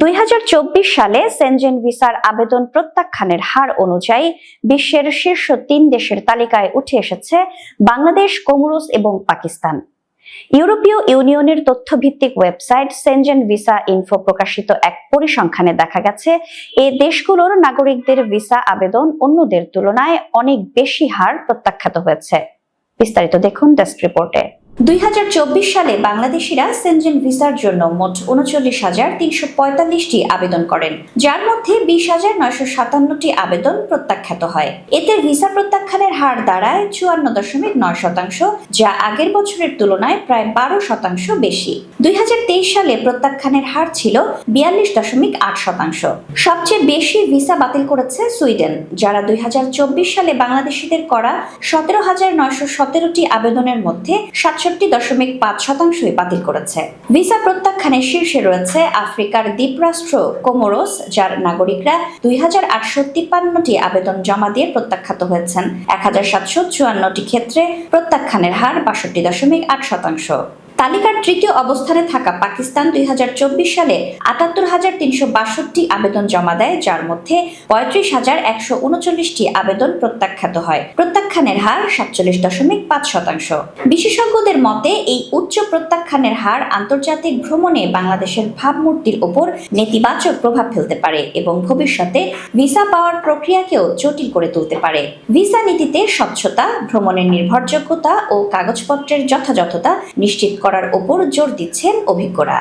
দুই সালে সেনজেন ভিসার আবেদন প্রত্যাখ্যানের হার অনুযায়ী বিশ্বের শীর্ষ তিন দেশের তালিকায় উঠে এসেছে বাংলাদেশ, কোমরোস এবং পাকিস্তান। ইউরোপীয় ইউনিয়নের তথ্যভিত্তিক ওয়েবসাইট সেনজেন ভিসা ইনফো প্রকাশিত এক পরিসংখ্যানে দেখা গেছে, এ দেশগুলোর নাগরিকদের ভিসা আবেদন অন্যদের তুলনায় অনেক বেশি হার প্রত্যাখ্যাত হয়েছে। বিস্তারিত দেখুন ডেস্ক রিপোর্টে। দুই হাজার চব্বিশ সালে বাংলাদেশিরা সেনজেন ভিসার জন্য মোট উনচল্লিশ হাজার তিনশো পঁয়তাল্লিশটি আবেদন করেন, যার মধ্যে বিশ হাজার নয়শো সাতান্নটি আবেদন প্রত্যাখ্যাত হয়। এতে ভিসা প্রত্যাখ্যানের হার দাঁড়ায় চুয়ান্ন দশমিক নয় শতাংশ, যা আগের বছরের তুলনায় প্রায় বারো শতাংশ বেশি। দুই হাজার তেইশ সালে প্রত্যাখ্যানের হার ছিল বিয়াল্লিশ দশমিক আট শতাংশ। সবচেয়ে বেশি ভিসা বাতিল করেছে সুইডেন, যারা দুই হাজার চব্বিশ সালে বাংলাদেশিদের করা সতেরো হাজার নয়শো সতেরোটি আবেদনের মধ্যে সাতষট্টি দশমিক পাঁচ শতাংশই বাতিল করেছে। ভিসা প্রত্যাখ্যানের শীর্ষে রয়েছে আফ্রিকার দ্বীপরাষ্ট্র কোমোরোস, যার নাগরিকরা দুই হাজার আটশো তিপ্পান্নটি আবেদন জমা দিয়ে প্রত্যাখ্যাত হয়েছেন। এক হাজার সাতশো চুয়ান্নটি ক্ষেত্রে প্রত্যাখ্যানের হার বাষট্টি দশমিক আট শতাংশ। তালিকার তৃতীয় অবস্থানে থাকা পাকিস্তান দুই হাজার চব্বিশ সালে আটাত্তর হাজার তিনশো বাষট্টি আবেদন জমা দেয়, যার মধ্যে পঁয়ত্রিশ হাজার একশো উনচল্লিশটি আবেদন প্রত্যাখ্যাত হয়। প্রত্যাখ্যানের হার সাতচল্লিশ দশমিক পাঁচ শতাংশ। বিশেষজ্ঞদের মতে, এই উচ্চ প্রত্যাখ্যানের হার আন্তর্জাতিক ভ্রমণে বাংলাদেশের ভাবমূর্তির ওপর নেতিবাচক প্রভাব ফেলতে পারে এবং ভবিষ্যতে ভিসা পাওয়ার প্রক্রিয়াকেও জটিল করে তুলতে পারে। ভিসা নীতিতে স্বচ্ছতা, ভ্রমণের নির্ভরযোগ্যতা ও কাগজপত্রের যথাযথতা নিশ্চিত করার ওপর জোর দিচ্ছেন অভিজ্ঞরা।